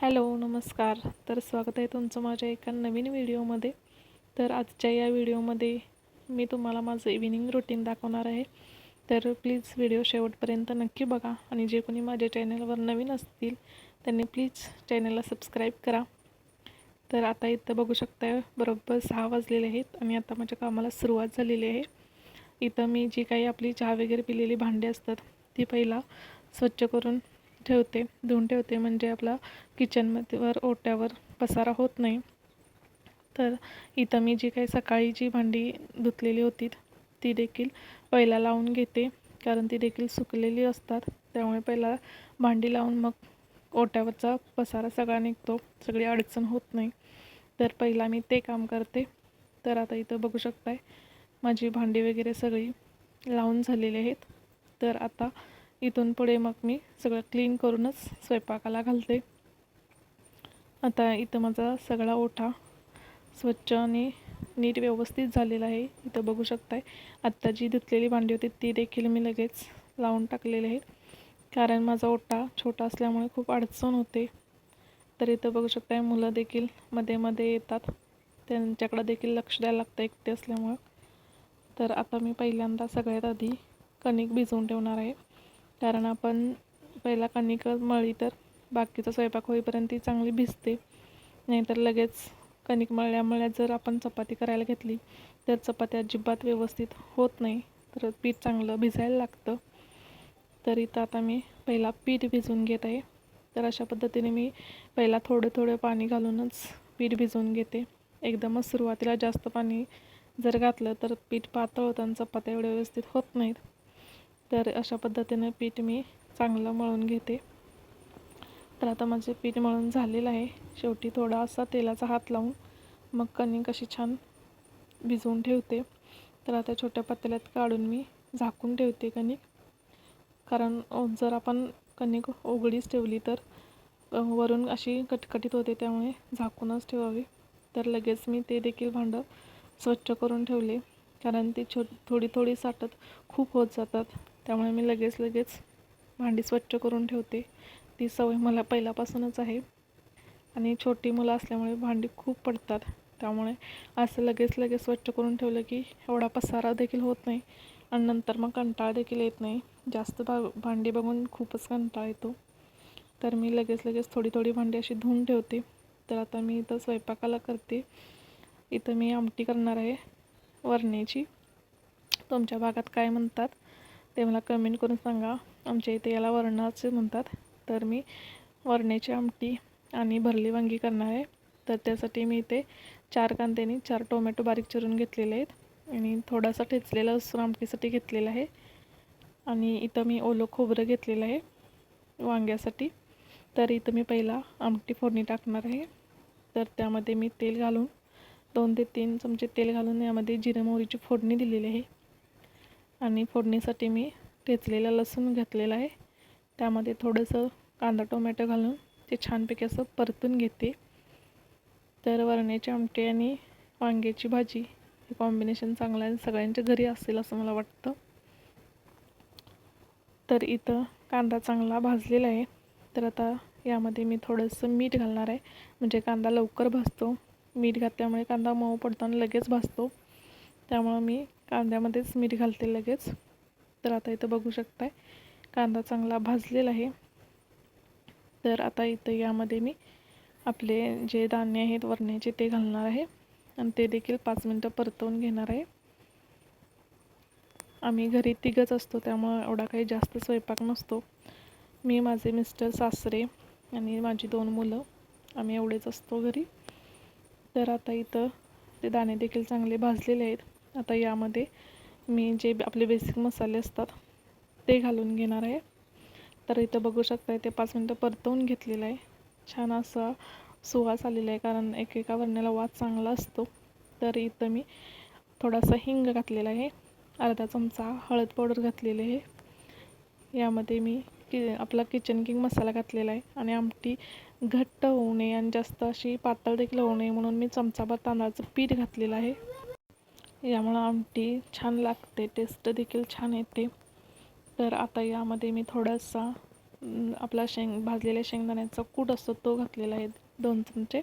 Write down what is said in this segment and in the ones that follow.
Hello नमस्कार. तर स्वागत आहे तुमचं माझ्या एका नवीन व्हिडिओमध्ये. तर आजच्या या व्हिडिओमध्ये मी तुम्हाला माझं इव्हिनिंग रुटीन दाखवणार आहे. तर प्लीज व्हिडिओ शेवटपर्यंत नक्की बघा आणि जे कोणी माझ्या चॅनलवर नवीन असतील त्यांनी प्लीज चॅनलला सबस्क्राईब करा. तर आता इथं बघू शकता बरोबर सहा वाजलेले आहेत आणि आता माझ्या कामाला सुरुवात झालेली आहे. इथं मी जी काही आपली चहा वगैरे पिलेली भांडी असतात ती पहिला स्वच्छ करून ठेवते धुवून ठेवते म्हणजे आपला किचनमध्ये वर ओट्यावर पसारा होत नाही. तर इथं मी जी काही सकाळी जी भांडी धुतलेली होती ती देखील पहिला लावून घेते. कारण ती देखील सुकलेली असतात. त्यामुळे पहिला भांडी लावून मग ओट्यावरचा पसारा सगळा निघतो. सगळी अडचण होत नाही. तर पहिला मी ते काम करते. तर आता इथं बघू शकताय माझी भांडी वगैरे सगळी लावून झालेली आहेत. तर आता इथून पुढे मग मी सगळं क्लीन करूनच स्वयंपाकाला घालते. आता इथं माझा सगळा ओठा स्वच्छ आणि नीट व्यवस्थित झालेला आहे. इथं बघू शकताय आत्ता जी धुतलेली भांडी होती ती देखील मी लगेच लावून टाकलेली आहे कारण माझा ओटा छोटा असल्यामुळे खूप अडचण होते. तर इथं बघू शकताय मुलं देखील मध्ये मध्ये येतात. त्यांच्याकडं देखील लक्ष द्यायला लागतं एकटे असल्यामुळं. तर आता मी पहिल्यांदा सगळ्यात आधी कणिक भिजवून ठेवणार आहे. कारण आपण पहिला कणिक मळली तर बाकीचा स्वयंपाक होईपर्यंत ती चांगली भिजते. नाहीतर लगेच कणिक मळल्या मळल्या जर आपण चपाती करायला घेतली तर चपाती अजिबात व्यवस्थित होत नाही. तर पीठ चांगलं भिजायला लागतं. तर इथं आता मी पहिला पीठ भिजवून घेत आहे. तर अशा पद्धतीने मी पहिला थोडं थोडं पाणी घालूनच पीठ भिजवून घेते. एकदमच सुरुवातीला जास्त पाणी जर घातलं तर पीठ पातळ होतं आणि चपात्या एवढ्या व्यवस्थित होत नाहीत. तर अशा पद्धतीनं पीठ मी चांगलं मळून घेते. तर आता माझे पीठ मळून झालेलं आहे. शेवटी थोडा असा तेलाचा हात लावून मग कणिक अशी छान भिजवून ठेवते. तर आता छोट्या पातेल्यात काढून मी झाकून ठेवते कणिक. कारण जर आपण कणिक उघडीच ठेवली तर वरून अशी कटकटीत होते त्यामुळे झाकूनच ठेवावी. तर लगेच मी ते देखील भांडं स्वच्छ करून ठेवले. कारण ती छो थोडी थोडी साठत खूप होत जातात. त्यामुळे मी लगेच लगेच भांडी स्वच्छ करून ठेवते. ती सवय मला पहिल्यापासूनच आहे. आणि छोटी मुलं असल्यामुळे भांडी खूप पडतात. त्यामुळे असं लगेच लगेच स्वच्छ करून ठेवलं की एवढा पसारा देखील होत नाही. आणि नंतर मग कंटाळ देखील येत नाही. जास्त भा भांडी बघून खूपच कंटाळा येतो. तर मी लगेच लगेच थोडी थोडी भांडी अशी धुवून ठेवते. तर आता मी इथं स्वयंपाकाला करते. इथं मी आमटी करणार आहे. वरण्याची तुमच्या भागात काय म्हणतात? ते मला कमेंट करून सांगा. आमच्या इथे याला वरणाचे म्हणतात. तर मी वरण्याची आमटी आणि भरली वांगी करणार आहे. तर त्यासाठी मी इथे चार कांद्याने चार टोमॅटो बारीक चिरून घेतलेले आहेत. आणि थोडासा ठेचलेला लसूण आमटीसाठी घेतलेला आहे. आणि इथं मी ओलं खोबरं घेतलेलं आहे वांग्यासाठी. तर इथं मी पहिला आमटी फोडणी टाकणार आहे. तर त्यामध्ये मी तेल घालून दोन ते तीन चमचे तेल घालून यामध्ये जिरे मोहरीची फोडणी दिलेली आहे. आणि फोडणीसाठी मी ठेचलेला लसूण घातलेलं आहे. त्यामध्ये थोडंसं कांदा टोमॅटो घालून ते छानपैकी असं परतून घेते. तर वरण्याची आमटी आणि वांग्याची भाजी हे कॉम्बिनेशन चांगलं आहे सगळ्यांच्या घरी असेल असं मला वाटतं. तर इथं कांदा चांगला भाजलेला आहे. तर आता यामध्ये मी थोडंसं मीठ घालणार आहे. म्हणजे कांदा लवकर भाजतो. मीठ घातल्यामुळे कांदा मऊ पडतो आणि लगेच भाजतो. त्यामुळं मी कांद्यामध्येच मीठ घालते लगेच. तर आता इथं बघू शकताय कांदा चांगला भाजलेला आहे. तर आता इथं यामध्ये मी आपले जे धान्य आहेत वरण्याचे ते घालणार आहे. आणि ते देखील पाच मिनटं परतवून घेणार आहे. आम्ही घरी तिघच असतो त्यामुळं एवढा काही जास्त स्वयंपाक नसतो. मी माझे मिस्टर सासरे आणि माझी दोन मुलं आम्ही एवढेच असतो घरी. तर आता इथं ते दाणे देखील चांगले भाजलेले आहेत. आता यामध्ये मी जे आपले बेसिक मसाले असतात ते घालून घेणार आहे. तर इथं बघू शकता ते पाच मिनटं परतवून घेतलेलं आहे. छान असा सुवास आलेला आहे कारण एकेका वरण्याला वास चांगला असतो. तर इथं मी थोडासा हिंग घातलेला आहे. अर्धा चमचा हळद पावडर घातलेली आहे. यामध्ये मी कि आपला किचन किंग मसाला घातलेला आहे. आणि आमटी घट्ट होऊ नये आणि जास्त अशी पातळ देखील होऊ नये म्हणून मी चमचाभर तांदळाचं पीठ घातलेलं आहे. यामुळं आमटी छान लागते टेस्ट देखील छान येते. तर आता यामध्ये मी थोडासा आपला शेंग भाजलेल्या शेंगदाण्याचा कूट असतो तो घातलेला आहे दोन चमचे.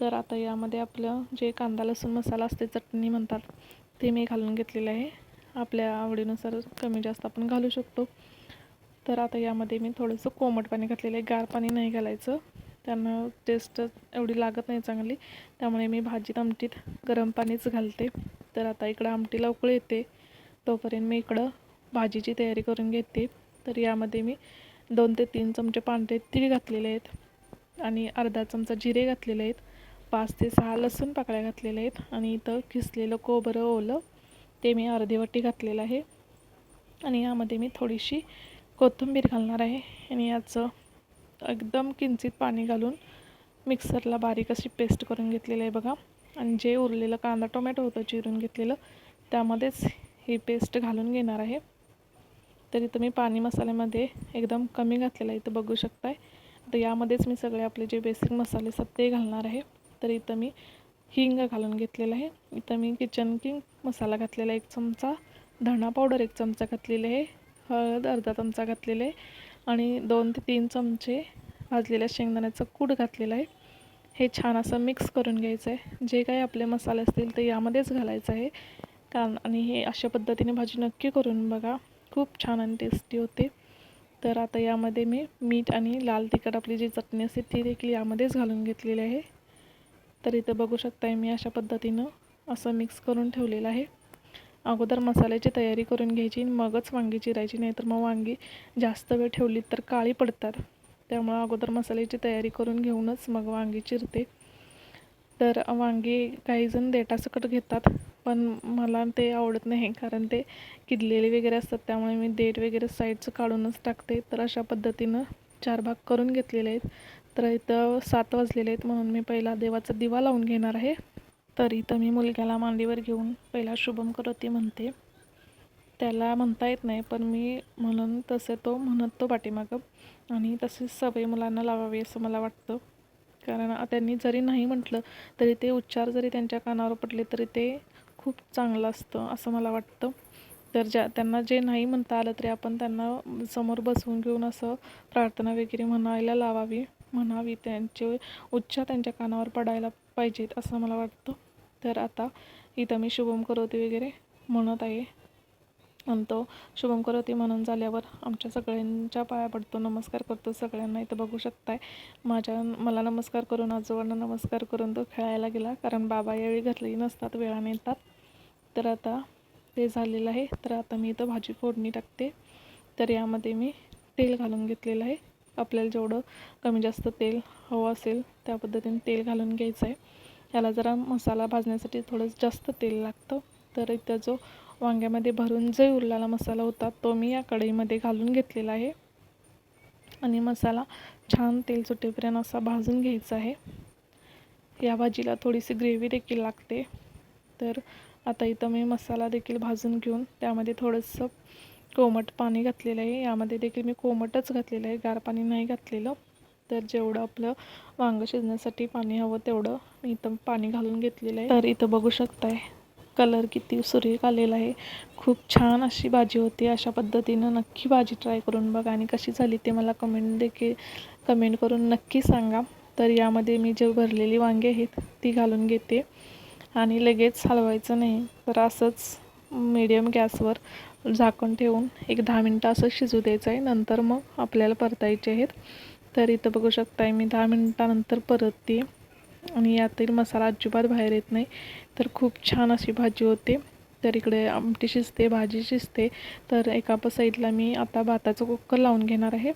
तर आता यामध्ये आपलं जे कांदा लसूण मसाला असते चटणी म्हणतात ते मी घालून घेतलेलं आहे. आपल्या आवडीनुसार कमी जास्त आपण घालू शकतो. तर आता यामध्ये मी थोडंसं कोमट पाणी घातलेलं आहे गार पाणी नाही घालायचं. त्यांना टेस्ट एवढी लागत नाही चांगली. त्यामुळे मी भाजीत आमटीत गरम पाणीच घालते. तर आता इकडं आमटीला उकळी येते. तोपर्यंत मी इकडं भाजीची तयारी करून घेते. तर यामध्ये मी दोन ते तीन चमचे पांढरे तीळ घातलेले आहेत आणि अर्धा चमचा जिरे घातलेले आहेत. पाच ते सहा लसूण पाकळ्या घातलेल्या आहेत आणि इथं किसलेलं कोबरं ओलं ते मी अर्धी वाटी घातलेलं आहे. आणि यामध्ये मी थोडीशी कोथिंबीर घालणार आहे आणि याचं एकदम किंचित पाणी घालून मिक्सरला बारीक अशी पेस्ट करून घेतलेली आहे बघा. आणि जे उरलेलं कांदा टोमॅटो होतं चिरून घेतलेलं त्यामध्येच ही पेस्ट घालून घेणार आहे. तर इथं मी पाणी मसाल्यामध्ये एकदम कमी घातलेलं आहे इथं बघू शकताय. तर यामध्येच मी सगळे आपले जे बेसिक मसाले असतात ते घालणार आहे. तर इथं मी हिंग घालून घेतलेलं आहे. इथं मी किचन किंग मसाला घातलेला एक चमचा धणा पावडर एक चमचा घातलेला आहे हळद अर्धा चमचा घातलेले आहे आणि दोन ते तीन चमचे भाजलेल्या शेंगदाण्याचं कूड घातलेलं आहे. हे छान असं मिक्स करून घ्यायचं आहे जे काही आपले मसाले असतील ते यामध्येच घालायचं आहे. कारण आणि हे अशा पद्धतीने भाजी नक्की करून बघा. खूप छान आणि टेस्टी होते. तर आता यामध्ये मी मीठ आणि लाल तिखट आपली जी चटणी असते ती देखील यामध्येच घालून घेतलेली आहे. तर इथं बघू शकताय मी अशा पद्धतीनं असं मिक्स करून ठेवलेलं आहे. अगोदर मसाल्याची तयारी करून घ्यायची मगच वांगी चिरायची नाही तर मग वांगी जास्त वेळ ठेवली तर काळी पडतात. त्यामुळं अगोदर मसाल्याची तयारी करून घेऊनच मग वांगी चिरते. तर वांगी काहीजण देटासकट घेतात पण मला ते आवडत नाही कारण ते किडलेले वगैरे असतात त्यामुळे मी देठ वगैरे साईडचं काढूनच टाकते. तर अशा पद्धतीनं चार भाग करून घेतलेले आहेत. तर इथं सात वाजलेले आहेत म्हणून मी पहिला देवाचा दिवा लावून घेणार आहे. तर इथं मी मुलग्याला मांडीवर घेऊन पहिला शुभम करोती म्हणते. त्याला म्हणता येत नाही पण मी म्हणून तसे तो म्हणत तो पाठीमागं. आणि तशीच सवय मुलांना लावावी असं मला वाटतं. कारण त्यांनी जरी नाही म्हटलं तरी ते उच्चार जरी त्यांच्या कानावर पडले तरी ते खूप चांगलं असतं असं मला वाटतं. तर ज्या त्यांना जे नाही म्हणता आलं तरी आपण त्यांना समोर बसवून घेऊन असं प्रार्थना वगैरे म्हणायला लावावी म्हणावी. त्यांचे उच्चार त्यांच्या कानावर पडायला पाहिजेत असं मला वाटतं. तर आता इथं मी शुभम करोती वगैरे म्हणत आहे. म्हणतो शुभम करोती म्हणून झाल्यावर आमच्या सगळ्यांच्या पाया पडतो. नमस्कार करतो सगळ्यांना. इथं बघू शकताय माझ्या मला नमस्कार करून आजोबांना नमस्कार करून तो खेळायला गेला. कारण बाबा यावेळी घातलेली नसतात वेळाने येतात तर आता ते झालेलं आहे. तर आता मी इथं भाजी फोडणी टाकते. तर यामध्ये मी तेल घालून घेतलेलं आहे. आपल्याला जेवढं कमी जास्त तेल हवं असेल त्या पद्धतीने तेल घालून घ्यायचं आहे. याला जरा मसाला भाजण्यासाठी थोडं जास्त तेल लागतं. तर इथं जो वांग्यामध्ये भरून जे उरलेला मसाला होता तो मी या कढईमध्ये घालून घेतलेला आहे. आणि मसाला छान तेल सुटेपर्यंत असा भाजून घ्यायचा आहे. या भाजीला थोडीशी ग्रेव्ही देखील लागते. तर आता इथं मी मसाला देखील भाजून घेऊन त्यामध्ये थोडंसं कोमट पाणी घातलेलं आहे. यामध्ये देखील मी कोमटच घातलेलं आहे गार पाणी नाही घातलेलं. तर जेवढं आपलं वांगं शिजण्यासाठी पाणी हवं तेवढं मी इथं पाणी घालून घेतलेलं आहे. तर इथं बघू शकताय कलर किती सुरेख आलेला आहे. खूप छान अशी भाजी होती. अशा पद्धतीनं नक्की भाजी ट्राय करून बघा आणि कशी झाली ते मला कमेंट देखील कमेंट करून नक्की सांगा. तर यामध्ये मी जे भरलेली वांगी आहेत ती घालून घेते. आणि लगेच हलवायचं नाही. तर असंच मीडियम गॅसवर झाकण ठेवून एक दहा मिनटं असं शिजू द्यायचं आहे. नंतर मग आपल्याला परतायचे आहेत. तर इथं बघू शकताय मी दहा मिनटानंतर परतते. आणि यातील मसाला अजिबात बाहेर येत नाही. तर खूप छान अशी भाजी होते. तर इकडे आमटी शिजते भाजी शिजते. तर एका प साईडला मी आता भाताचं कुकर लावून घेणार आहे.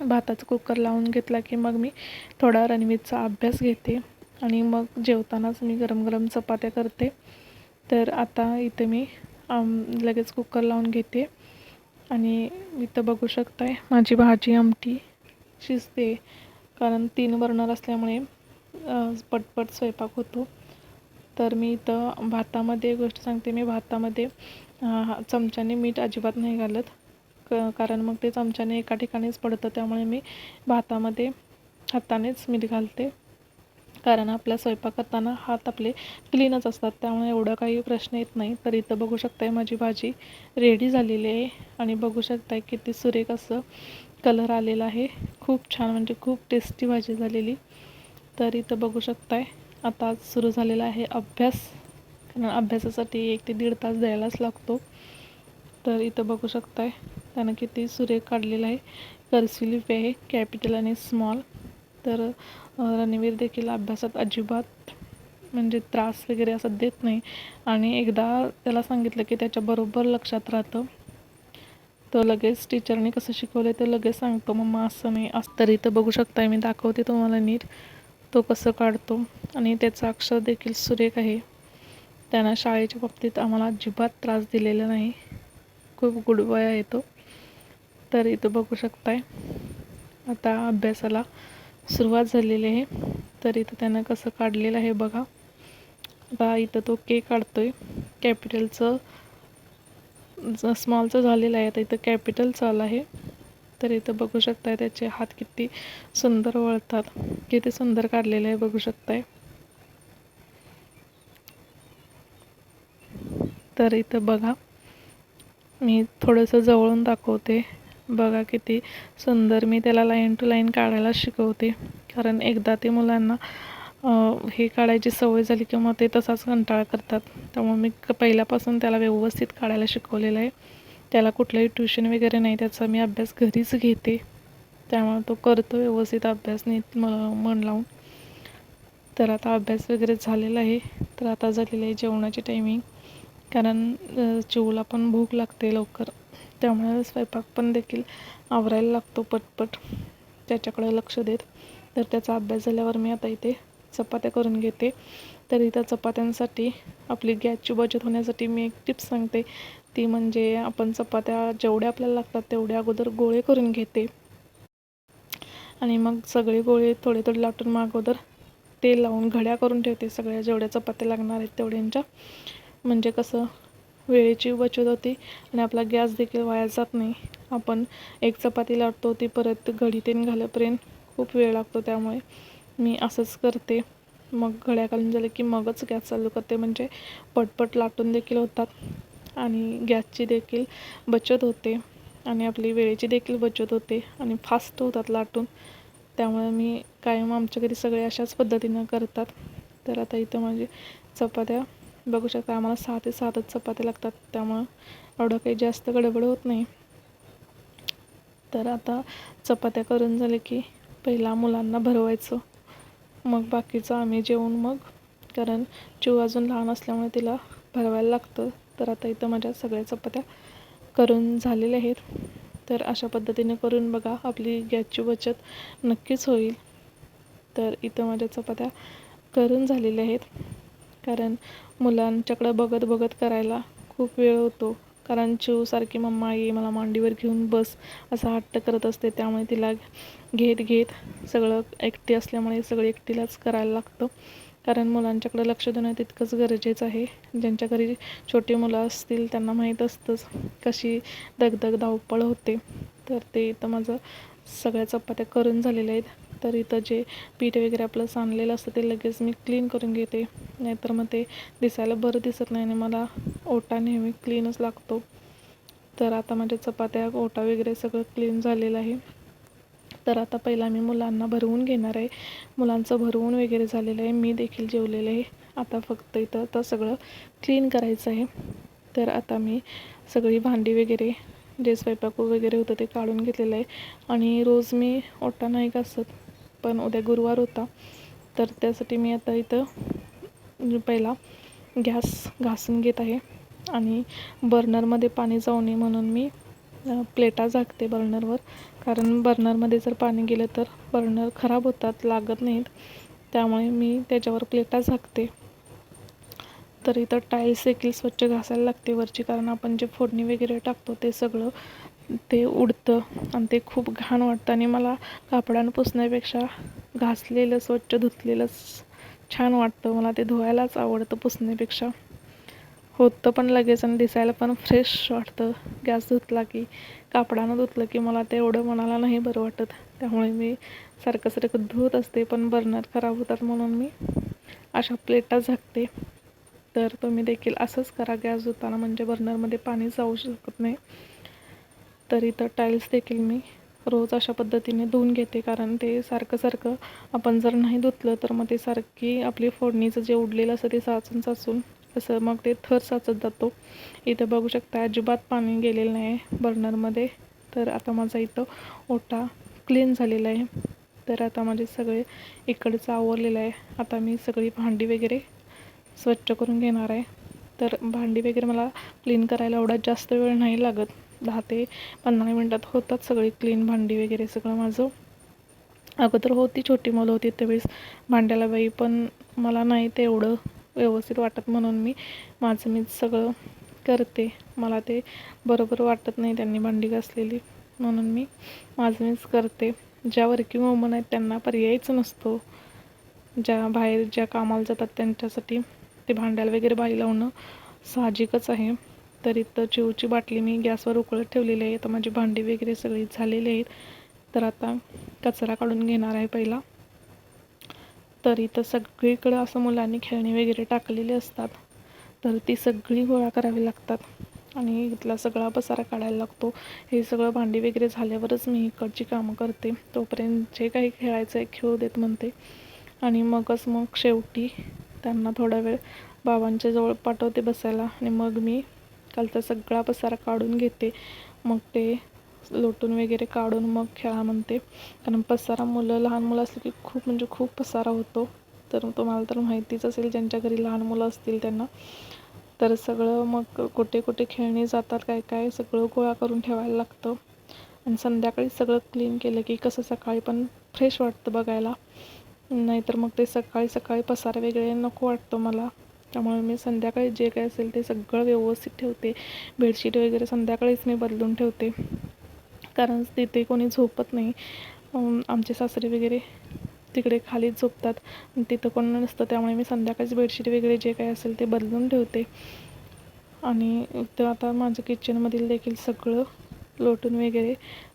भाताचं कुकर लावून घेतला की मग मी थोडा रणवीरचा अभ्यास घेते. आणि मग जेवतानाच मी गरम गरम चपात्या करते. तर आता इथे मी लगेच कुकर लावून घेते. आणि इथं बघू शकताय माझी भाजी आमटी शिजते. कारण तीन बर्नर असल्यामुळे पटपट स्वयंपाक होतो. तर मी इथं भातामध्ये गोष्ट सांगते. मी भातामध्ये चमच्याने मीठ अजिबात नाही घालत. क कारण मग ते चमच्याने एका ठिकाणीच पडतं. त्यामुळे मी भातामध्ये हातानेच मीठ घालते. कारण आपल्या स्वयंपाक करताना हात आपले क्लीनच असतात. त्यामुळे एवढं काही प्रश्न येत नाही. तर इथं बघू शकताय माझी भाजी रेडी झालेली आहे. आणि बघू शकताय किती सुरेख असं कलर आलेला आहे. खूप छान म्हणजे खूप टेस्टी भाजी झालेली. तर इथं बघू शकताय. आता सुरू झालेला आहे अभ्यास. कारण अभ्यासासाठी एक ते दीड तास द्यायलाच लागतो. तर इथं बघू शकताय. त्यानं किती सुरेख काढलेला आहे. कर्सिव लिपी आहे कॅपिटल आणि स्मॉल. तर रणवीर देखील अभ्यासात अजिबात म्हणजे त्रास वगैरे असं देत नाही. आणि एकदा त्याला सांगितलं की त्याच्याबरोबर लक्षात राहतं. तो लगेच टीचरने कसं शिकवलं ते लगेच सांगतो. मम्मा असं नाही असं. तर इथं बघू शकताय मी दाखवते तुम्हाला नीट. तो कसं काढतो आणि त्याचं अक्षर देखील सुरेख आहे. त्यानं शाळेच्या बाबतीत आम्हाला अजिबात त्रास दिलेला नाही. खूप गुड आहे तो. तर इथं बघू शकताय. आता अभ्यासाला सुरुवात झालेली आहे. तर इथं त्यानं कसं काढलेलं आहे बघा. आता इथं तो के काढतोय. कॅपिटलचं स्मॉलचं झालेलं आहे. आता इथं कॅपिटल चालू आहे. तर इथं बघू शकताय त्याचे हात किती सुंदर वळतात. किती सुंदर काढलेलं आहे बघू शकताय. तर इथं बघा. मी थोडंसं जवळून दाखवते. बघा किती सुंदर मी त्याला लाईन टू लाईन काढायला शिकवते. कारण एकदा ते मुलांना हे काढायची सवय झाली किंवा ते तसाच कंटाळा करतात. त्यामुळे मी क पहिल्यापासून त्याला व्यवस्थित काढायला शिकवलेलं आहे. त्याला कुठलंही ट्युशन वगैरे नाही त्याचा मी अभ्यास घरीच घेते. त्यामुळे तो करतो व्यवस्थित अभ्यास नीट म मन लावून. तर आता अभ्यास वगैरे झालेला आहे. तर आता झालेलं आहे जेवणाची टायमिंग कारण चिवला पण भूक लागते लवकर. त्यामुळे स्वयंपाक पण देखील आवरायला लागतो पटपट. त्याच्याकडे लक्ष देत. तर त्याचा अभ्यास झाल्यावर मी आता इथे चपात्या करून घेते. तर इथं चपात्यांसाठी आपली गॅसची बचत होण्यासाठी मी एक टिप्स सांगते. ती म्हणजे आपण चपात्या जेवढ्या आपल्याला लागतात तेवढ्या अगोदर गोळे करून घेते. आणि मग सगळे गोळे थोडे थोडे लाटून मग अगोदर ते लावून घड्या करून ठेवते. सगळ्या जेवढ्या चपात्या लागणार आहेत तेवढ्यांच्या. म्हणजे कसं वेळेची बचत होती आणि आपला गॅस देखील वाया जात नाही. आपण एक चपाती लाटतो ती परत घडी तेन खूप वेळ लागतो त्यामुळे मी असंच करते. मग घड्या घालून झालं की मगच गॅस चालू करते. म्हणजे पटपट लाटून देखील होतात. आणि गॅसची देखील बचत होते. आणि आपली वेळेची देखील बचत होते. आणि फास्ट होतात लाटून. त्यामुळे मी कायम आमच्या घरी सगळे अशाच पद्धतीनं करतात. तर आता इथं माझे चपात्या बघू शकता आम्हाला सहा ते सातच चपात्या लागतात. त्यामुळं एवढं काही जास्त गडबड होत नाही. तर आता चपात्या करून झाले की पहिला मुलांना भरवायचं. मग बाकीचं आम्ही जेवून मग कारण चिव अजून लहान असल्यामुळे तिला भरवायला लागतं. तर आता इथं माझ्या सगळ्या चपात्या करून झालेल्या आहेत. तर अशा पद्धतीने करून बघा आपली गॅसची बचत नक्कीच होईल. तर इथं माझ्या चपात्या करून झालेल्या आहेत. कारण मुलांच्याकडं बघत बघत करायला खूप वेळ होतो. कारण चिव सारखी मम्मा ये मला मांडीवर घेऊन बस असा हट्ट करत असते. त्यामुळे तिला घेत घेत सगळं एकटी असल्यामुळे सगळं एकटीलाच करायला लागतं. कारण मुलांच्याकडं लक्ष देणं तितकंच गरजेचं आहे. ज्यांच्या घरी छोटी मुलं असतील त्यांना माहीत असतंच कशी दगदग धावपळ होते. तर ते इथं माझं सगळ्या चपात्या करून झालेल्या आहेत. तर इथं जे पीठ वगैरे आपलं सांडलेलं असतं ते लगेच मी क्लीन करून घेते. नाहीतर मग ते दिसायला बरं दिसत नाही आणि मला ओटा नेहमी क्लीनच लागतो. तर आता माझ्या चपात्या ओटा वगैरे सगळं क्लीन झालेलं आहे. तर आता पहिला मी मुलांना भरवून घेणार आहे. मुलांचं भरवून वगैरे झालेलं आहे. मी देखील जेवलेलं आहे. आता फक्त इथं आता सगळं क्लीन करायचं आहे. तर आता मी सगळी भांडी वगैरे जे स्वयंपाक वगैरे होतं ते काढून घेतलेलं आहे. आणि रोज मी ओटा नाही घासत पण उद्या गुरुवार होता. तर त्यासाठी मी आता इथं पहिला गॅस घासून घेत आहे. आणि बर्नरमध्ये पाणी जाऊ नये म्हणून मी प्लेटा झाकते बर्नरवर. कारण बर्नरमध्ये जर पाणी गेलं तर बर्नर खराब होतात लागत नाहीत. त्यामुळे मी त्याच्यावर प्लेटा झाकते. तर इथं टाईल्स देखील स्वच्छ घासायला लागते वरची. कारण आपण जे फोडणी वगैरे टाकतो ते सगळं ते उडतं आणि ते खूप घाण वाटतं. आणि मला कापडानं पुसण्यापेक्षा घासलेलं स्वच्छ धुतलेलंच छान वाटतं. मला ते धुवायलाच आवडतं पुसण्यापेक्षा. होतं पण लगेच आणि दिसायला पण फ्रेश वाटतं. गॅस धुतला की कापडानं धुतलं की मला ते एवढं मनाला नाही बरं वाटत. त्यामुळे मी सारखं सारखं धुत असते पण बर्नर खराब होतात म्हणून मी अशा प्लेटा झाकते. तर तुम्ही देखील असंच करा. गॅस धुताना म्हणजे बर्नरमध्ये पाणी जाऊ शकत नाही. तर इथं टाईल्स देखील मी रोज अशा पद्धतीने धुवून घेते. कारण ते सारखं सारखं आपण जर नाही धुतलं तर मग ते सारखी आपली फोडणीचं जे उडलेलं असतं ते साचून साचून असं मग ते थर साचत जातो. इथं बघू शकता अजिबात पाणी गेलेलं नाही बर्नरमध्ये. तर आता माझा इथं ओटा क्लीन झालेला आहे. तर आता माझे सगळे इकडचं आवरलेलं आहे. आता मी सगळी भांडी वगैरे स्वच्छ करून घेणार आहे. तर भांडी वगैरे मला क्लीन करायला एवढा जास्त वेळ नाही लागत. दहा ते पंधरा मिनटात होतात सगळी क्लीन भांडी वगैरे सगळं माझं. अगोदर होती छोटी मुलं होती त्यावेळेस भांड्याला बाई पण मला नाही ते एवढं व्यवस्थित वाटत म्हणून मी माझं मीच सगळं करते. मला ते बरोबर वाटत नाही त्यांनी भांडी घासलेली म्हणून मी माझं मीच करते. ज्या वर्किंग वुमन आहेत त्यांना पर्यायच नसतो. ज्या बाहेर ज्या कामाला जातात त्यांच्यासाठी ते भांड्याला वगैरे बाई लावणं साहजिकच आहे. तर इथं चिवची बाटली मी गॅसवर उकळत ठेवलेली आहे. तर माझी भांडी वगैरे सगळी झालेली आहेत. तर आता कचरा काढून घेणार आहे पहिला. तर इथं सगळीकडं असं मुलांनी खेळणी वगैरे टाकलेली असतात. तर ती सगळी गोळा करावी लागतात. आणि इथला सगळा पसारा काढायला लागतो. हे सगळं भांडी वगैरे झाल्यावरच मी इकडची कामं करते. तोपर्यंत जे काही खेळायचं आहे खेळू देत म्हणते. आणि मगच मग शेवटी त्यांना थोडा वेळ बाबांच्या जवळ पाठवते बसायला. आणि मग मी कालचा सगळा पसारा काढून घेते. मग ते लोटून वगैरे काढून मग खेळा म्हणते. कारण पसारा मुलं लहान मुलं असलं की खूप म्हणजे खूप पसारा होतो. तर तुम्हाला तर माहितीच असेल ज्यांच्या घरी लहान मुलं असतील त्यांना. तर सगळं मग कुठे कुठे खेळणी जातात काय काय सगळं गोळा करून ठेवायला लागतं. आणि संध्याकाळी सगळं क्लीन केलं की कसं सकाळी पण फ्रेश वाटतं बघायला. नाहीतर मग ते सकाळी सकाळी पसारा वगैरे नको वाटतं मला. त्यामुळे मी संध्याकाळी जे काय असेल ते सगळं व्यवस्थित ठेवते. बेडशीट वगैरे संध्याकाळीच मी बदलून ठेवते. कारण तिथे कोणी झोपत नाही. आमचे सासरे वगैरे तिकडे खालीच झोपतात. तिथं कोण नसतं त्यामुळे मी संध्याकाळीच बेडशीट वगैरे जे काही असेल ते बदलून ठेवते. आणि तर आता माझं किचनमधील देखील सगळं लोटून वगैरे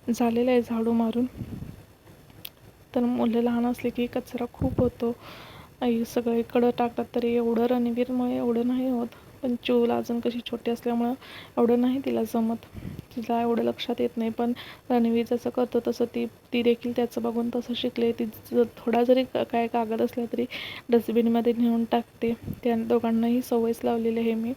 झालेलं आहे झाडू मारून. तर मुलं लहान असले की कचरा खूप होतो. आई सगळे इकडं टाकतात तरी एवढं रणवीरमुळे एवढं नाही होत. पण चूल अजून कशी छोटी असल्यामुळं एवढं नाही तिला जमत. तिला एवढं लक्षात येत नाही पण रणवीर जसं करतो तसं ती ती देखील त्याचं बघून तसं शिकले. ती थोडा जरी काय कागद असला तरी डस्टबिनमध्ये नेऊन टाकते. त्या दोघांनाही सवयच लावलेली आहे मी.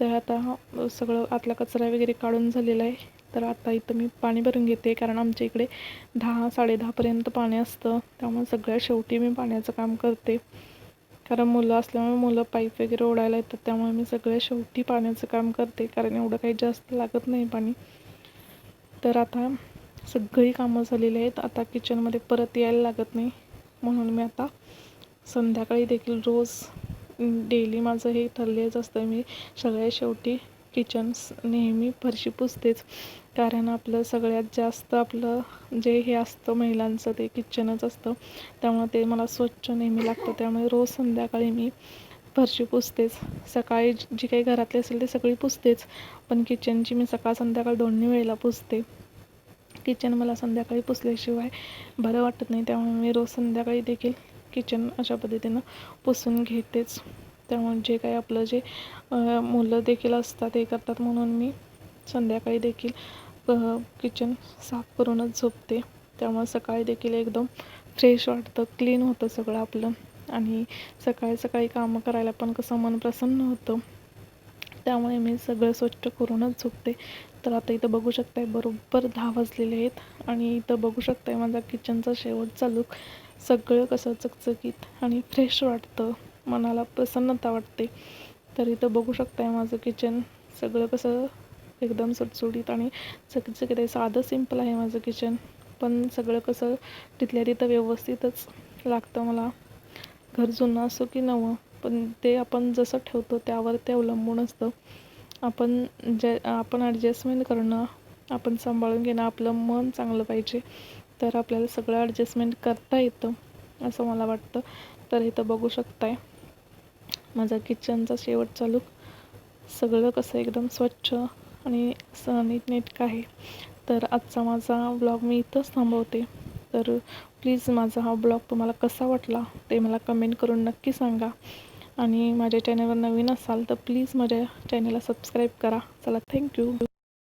तर आता सगळं आतला कचरा वगैरे काढून झालेला आहे. तर आता इथं मी पाणी भरून घेते कारण आमच्या इकडे दहा साडेदहापर्यंत पाणी असतं. त्यामुळे सगळ्या शेवटी मी पाण्याचं काम करते. कारण मुलं असल्यामुळे मुलं पाईप वगैरे ओढायला येतात. त्यामुळे मी सगळ्या शेवटी पाण्याचं काम करते. कारण एवढं काही जास्त लागत नाही पाणी. तर आता सगळी कामं झालेली आहेत. आता किचनमध्ये परत यायला लागत नाही. म्हणून मी आता संध्याकाळी देखील रोज डेली माझं हे ठरलेच असतं. मी सगळ्या शेवटी किचन्स नेहमी फरशी पुसतेच. कारण आपलं सगळ्यात जास्त आपलं जे हे असतं महिलांचं ते किचनच असतं. त्यामुळे ते मला स्वच्छ नेहमी लागतं. त्यामुळे रोज संध्याकाळी मी फरशी पुसतेच. सकाळी जी काही घरातली असेल ते सगळी पुसतेच. पण किचनची मी सकाळ संध्याकाळ दोन्ही वेळेला पुसते. किचन मला संध्याकाळी पुसल्याशिवाय बरं वाटत नाही. त्यामुळे मी रोज संध्याकाळी देखील किचन अशा पद्धतीनं पुसून घेतेच. त्यामुळे जे काही आपलं जे मुलं देखील असतात ते करतात म्हणून मी संध्याकाळी देखील किचन साफ करूनच झोपते. त्यामुळे सकाळी देखील एकदम फ्रेश वाटतं. क्लीन होतं सगळं आपलं. आणि सकाळी सकाळी कामं करायला पण कसं मन प्रसन्न होतं. त्यामुळे मी सगळं स्वच्छ करूनच झोपते. तर आता इथं बघू शकताय बरोबर दहा वाजलेले आहेत. आणि इथं बघू शकताय माझा किचनचा शेवटचा लुक सगळं कसं चकचकीत आणि फ्रेश वाटतं. मनाला प्रसन्नता वाटते. तर इथं बघू शकताय माझं किचन सगळं कसं एकदम सुटसुटीत आणि चकचकीत आहे साधं सिंपल आहे माझं किचन पण सगळं कसं तिथल्या तिथं व्यवस्थितच लागतं मला. घर जुनं असो की नवं पण ते आपण जसं ठेवतो त्यावर ते अवलंबून असतं. आपण जे आपण ॲडजस्टमेंट करणं आपण सांभाळून घेणं आपलं मन चांगलं पाहिजे. तर आपल्याला सगळं ॲडजस्टमेंट करता येतं असं मला वाटतं. तर इथं बघू शकताय. माझा किचनचा शेवटचा लुक सगळं कसं एकदम स्वच्छ आणि स नीटनेटकं आहे तर आजचा माझा ब्लॉग मी इथंच थांबवते. तर प्लीज माझा हा ब्लॉग तुम्हाला कसा वाटला ते मला कमेंट करून नक्की सांगा. आणि माझ्या चॅनलवर नवीन असाल तर प्लीज माझ्या चॅनलला सबस्क्राईब करा. चला थँक्यू